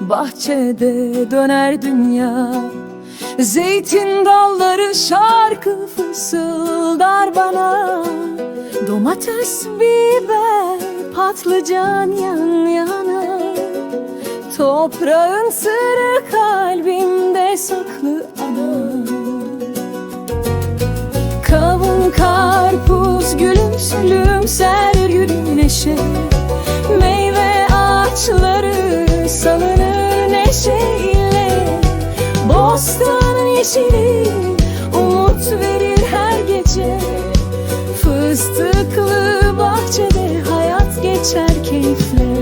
bahçede döner dünya. Zeytin dalları şarkı fısıldar bana. Domates, biber, patlıcan yan yana. Toprağın sırrı kalbimde saklı ana. Kavun, karpuz, gülümser, gülümser güneşe Yeşili umut verir her gece. Fıstıklı bahçede hayat geçer keyifle.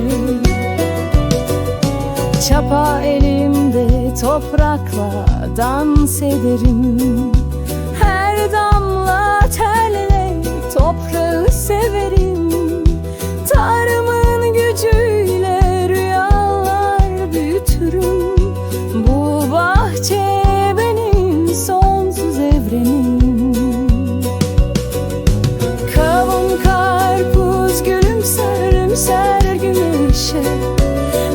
Çapa elimde toprakla dans ederim. Her damla terle evrenim Kavun karpuz gülümser gülümser güneşe.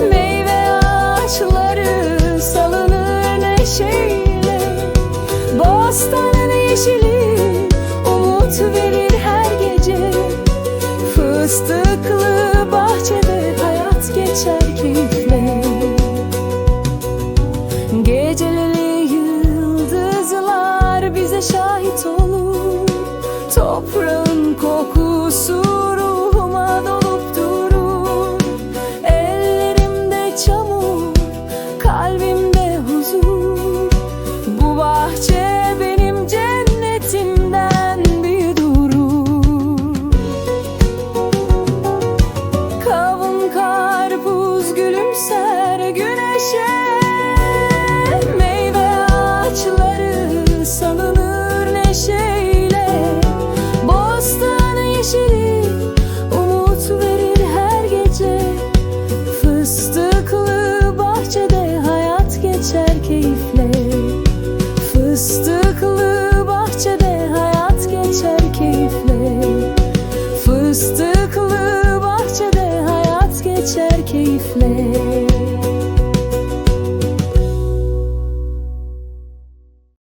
Meyve ağaçları salınır neşeyle. Bostanın yeşili şahit olur Toprağın keyifle. Fıstıklı bahçede hayat geçer keyifle. Fıstıklı bahçede hayat geçer keyifle.